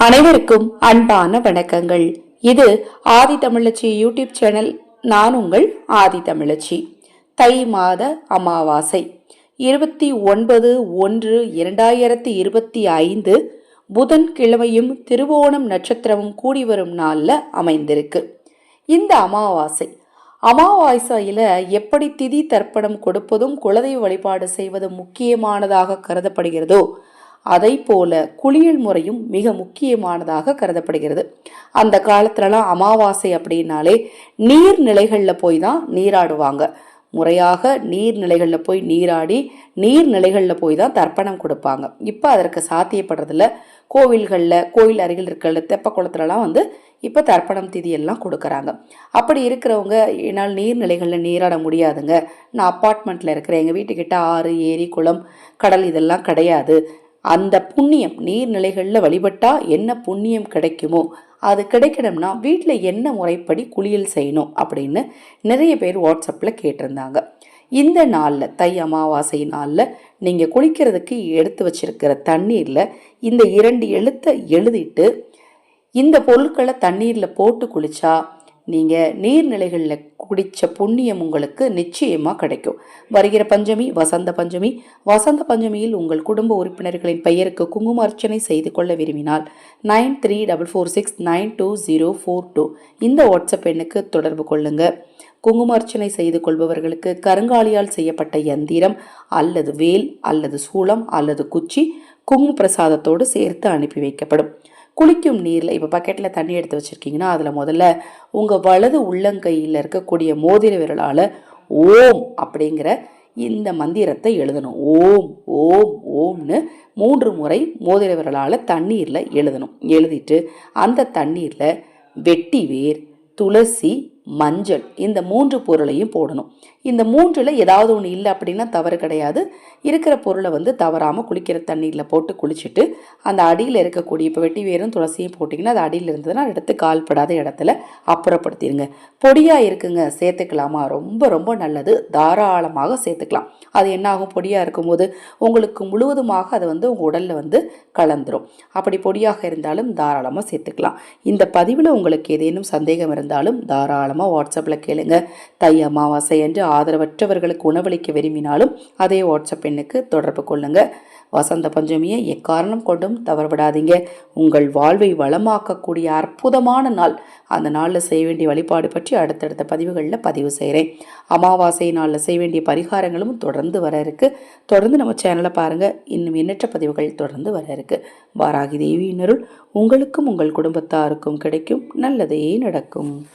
அனைவருக்கும் அன்பான வணக்கங்கள். இது ஆதி தமிழச்சி யூடியூப் சேனல். நான் உங்கள் ஆதி தமிழச்சி. தை மாத அமாவாசை. இருபத்தி ஒன்பது ஒன்று இரண்டாயிரத்தி இருபத்தி ஐந்து புதன் கிழமையும் திருவோணம் நட்சத்திரமும் கூடி வரும் நாளில் அமைந்திருக்கு. இந்த அமாவாசை. அமாவாசையில் எப்படி திதி தர்ப்பணம் கொடுப்பதும் குலதெய்வ வழிபாடு செய்வதும் முக்கியமானதாக கருதப்படுகிறதோ அதை போல குளியல் முறையும் மிக முக்கியமானதாக கருதப்படுகிறது. அந்த காலத்துலலாம் அமாவாசை அப்படின்னாலே நீர்நிலைகளில் போய் தான் நீராடுவாங்க. முறையாக நீர்நிலைகளில் போய் நீராடி நீர்நிலைகளில் போய் தான் தர்ப்பணம் கொடுப்பாங்க. இப்போ அதற்கு சாத்தியப்படுறதில்ல. கோவில்களில் கோயில் அருகில் இருக்கிற தெப்ப குளத்துலலாம் வந்து இப்போ தர்ப்பணம் திதியெல்லாம் கொடுக்குறாங்க. அப்படி இருக்கிறவங்க என்னால் நீர்நிலைகளில் நீராட முடியாதுங்க. நான் அப்பார்ட்மெண்ட்டில் இருக்கிறேன். எங்கள் வீட்டுக்கிட்ட ஆறு ஏரி குளம் கடல் இதெல்லாம் கிடையாது. அந்த புண்ணியம் நீர்நிலைகளில் வழிபட்டா என்ன புண்ணியம் கிடைக்குமோ அது கிடைக்கணும்னா வீட்டில் என்ன முறைப்படி குளியல் செய்யணும் அப்படின்னு நிறைய பேர் வாட்ஸ்அப்பில் கேட்டிருந்தாங்க. இந்த நாளில் தை அமாவாசை நாளில் நீங்கள் குளிக்கிறதுக்கு எடுத்து வச்சிருக்கிற தண்ணீரில் இந்த இரண்டு எழுத்தை எழுதிட்டு இந்த பொருட்களை தண்ணீரில் போட்டு குளித்தா நீங்கள் நீர்நிலைகளில் குடித்த புண்ணியம் உங்களுக்கு நிச்சயமாக கிடைக்கும். வருகிற பஞ்சமி வசந்த பஞ்சமி. வசந்த பஞ்சமியில் உங்கள் குடும்ப உறுப்பினர்களின் பெயருக்கு குங்கும அர்ச்சனை செய்து கொள்ள விரும்பினால் nine three double four six nine two zero four two இந்த வாட்ஸ்அப் எண்ணுக்கு தொடர்பு கொள்ளுங்கள் குங்கும அர்ச்சனை செய்து கொள்பவர்களுக்கு கருங்காலியால் செய்யப்பட்ட யந்திரம் அல்லது வேல் அல்லது சூளம் அல்லது குச்சி குங்கும பிரசாதத்தோடு சேர்த்து அனுப்பி வைக்கப்படும். குளிக்கும் நீரில் இப்போ பக்கெட்டில் தண்ணி எடுத்து வச்சுருக்கீங்கன்னா அதில் முதல்ல உங்கள் வலது உள்ளங்கையில் இருக்கக்கூடிய மோதிர விரலால் ஓம் அப்படிங்கிற இந்த மந்திரத்தை எழுதணும். ஓம் ஓம் ஓம்னு மூன்று முறை மோதிர விரலால் தண்ணீரில் எழுதணும். எழுதிட்டு அந்த தண்ணீரில் வெட்டி வேர் துளசி மஞ்சள் இந்த மூன்று பொருளையும் போடணும். இந்த மூன்றில் ஏதாவது ஒன்று இல்லை அப்படின்னா தவறு கிடையாது. இருக்கிற பொருளை வந்து தவறாமல் குளிக்கிற தண்ணியில் போட்டு குளிச்சுட்டு அந்த அடியில் இருக்கக்கூடிய இப்போ வெட்டி வேரும் துளசியும் போட்டிங்கன்னா அது அடியில் இருந்ததுன்னா எடுத்து கால்படாத இடத்துல அப்புறப்படுத்திடுங்க பொடியாக இருக்குங்க சேர்த்துக்கலாமா? ரொம்ப ரொம்ப நல்லது. தாராளமாக சேர்த்துக்கலாம். அது என்னாகும்? பொடியாக இருக்கும்போது உங்களுக்கு முழுவதுமாக அது வந்து உங்கள் உடலில் வந்து கலந்துரும். அப்படி பொடியாக இருந்தாலும் தாராளமாக சேர்த்துக்கலாம். இந்த பதிவில் உங்களுக்கு ஏதேனும் சந்தேகம் இருந்தாலும் தாராளமாக வாட்ஸ்அப்பில் கேளுங்க. தை அமாவாசை என்று ஆதரவற்றவர்களுக்கு உணவளிக்க விரும்பினாலும் அதே வாட்ஸ்அப் எண்ணுக்கு தொடர்பு கொள்ளுங்க. வசந்த பஞ்சமியை எக்காரணம் கொண்டும் தவறுபடாதீங்க உங்கள் வாழ்வை வளமாக்கக்கூடிய அற்புதமான நாள். அந்த நாளில் செய்ய வேண்டிய வழிபாடு பற்றி அடுத்தடுத்த பதிவுகளில் பதிவு செய்கிறேன் அமாவாசை நாளில் செய்ய வேண்டிய பரிகாரங்களும் தொடர்ந்து வர இருக்கு. தொடர்ந்து நம்ம சேனலை பாருங்கள் இன்னும் எண்ணற்ற பதிவுகள் தொடர்ந்து வர இருக்கு. வாராகி தேவியினருள் உங்களுக்கும் உங்கள் குடும்பத்தாருக்கும் கிடைக்கும். நல்லதே நடக்கும்.